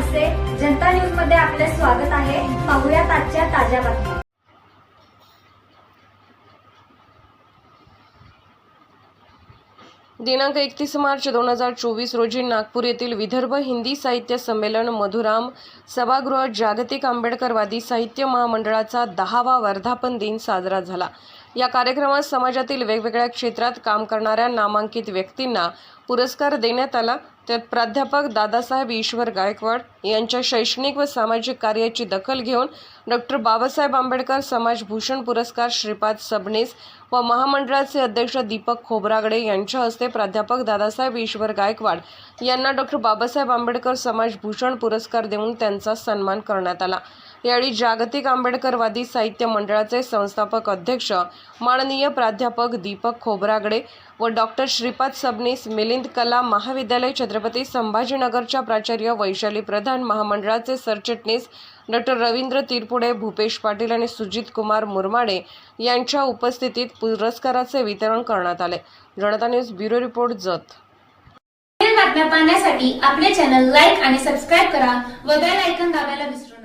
जनता न्यूजमध्ये आपले स्वागत आहे. पाहुयात आजच्या ताज्या बातम्या. दिनांक एकतीस मार्च दोन हजार चोवीस रोजी नागपूर येथील विदर्भ हिंदी साहित्य संमेलन मधुराम सभागृह जागतिक आंबेडकरवादी साहित्य महामंडळाचा दहावा वर्धापन दिन साजरा झाला. या कार्यक्रमात समाजातील वेगवेगळ्या क्षेत्रात काम करणाऱ्या नामांकित व्यक्तींना पुरस्कार देण्यात आला. त्यात प्राध्यापक दादासाहेब ईश्वर गायकवाड यांच्या शैक्षणिक व सामाजिक कार्याची दखल घेऊन डॉक्टर बाबासाहेब आंबेडकर समाजभूषण पुरस्कार श्रीपाद सबनीस व महामंडळाचे अध्यक्ष दीपक खोबरागडे यांच्या हस्ते प्राध्यापक दादासाहेब ईश्वर गायकवाड यांना डॉक्टर बाबासाहेब आंबेडकर समाजभूषण पुरस्कार देऊन त्यांचा सन्मान करण्यात आला. यावेळी जागतिक आंबेडकरवादी साहित्य मंडळाचे संस्थापक अध्यक्ष माननीय प्राध्यापक दीपक खोबरागडे व डॉक्टर श्रीपाद सबनीस मिलिंद कला महाविद्यालय छत्रपती संभाजीनगरच्या प्राचार्य वैशाली प्रधान महामंडळाचे सरचिटणीस डॉक्टर रवींद्र तिरपुडे भूपेश पाटील आणि सुजित कुमार मुरमाडे यांच्या उपस्थितीत पुरस्काराचे वितरण करण्यात आले. Janata news bureau report Jath. बातम्या पाहण्यासाठी आपले चॅनल लाईक आणि सबस्क्राईब करा व बेल ऐकन दाबायला विसरू